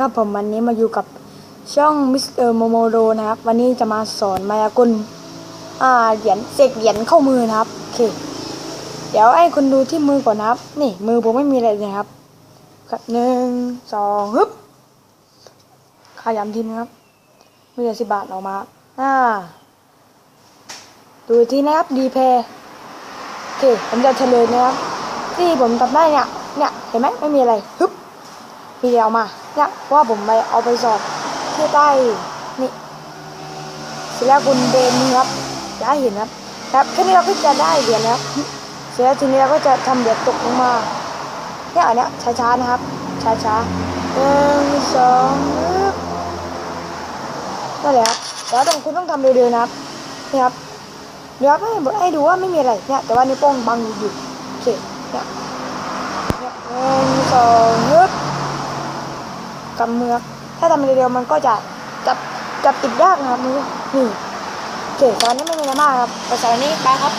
ครับผมวันนี้มาอยู่กับช่องมิสเตอร์โมโมโรนะครับ วันนี้จะมาสอนมายากลอ่าเหรียญเสกเหรียญเข้ามือนะครับโอเคเดี๋ยวให้คุณดูที่มือก่อนนะครับ นี่มือผมไม่มีอะไรเลยครับ ครับหนึ่งสองฮึบขายำทีนะครับมีแต่สิบบาทออกมาอ่าดูอีกทีนะครับดีเพย์โอเคผมจะเฉลยนะครับที่ผมทำได้เนี่ยเนี่ยเห็นไหมไม่มีอะไรฮึบ พี่เอมาเนี่ยเพราะว่าผมไปเอาไปสอบที่ใต้นี่เสร็จแล้วคุณเดนนี่ครับจะเห็นครับครับแค่นี้เราก็จะได้เหรียญแล้วเสร็จแล้วทีนี้เราก็จะทำเหรียญตกลงมาเนี่ยอันเนี้ยช้าๆนะครับ ช้าๆหนึ่งสองนั่นแหละครับแล้วต้องคุณต้องทำเร็วๆนะครับนี่ครับเดี๋ยวให้ให้ดูว่าไม่มีอะไรเนี่ยแต่ว่านิ้วโป้งบังอยู่โอเคเนี่ยเนี่ยหนึ่งสอง กำมือถ้าทำเร็วๆมันก็จะจับจับติดยากนะครับนี่นี่โอเคตอนนี้ไม่มีอะไรมากครับภาษานี้ไปครับ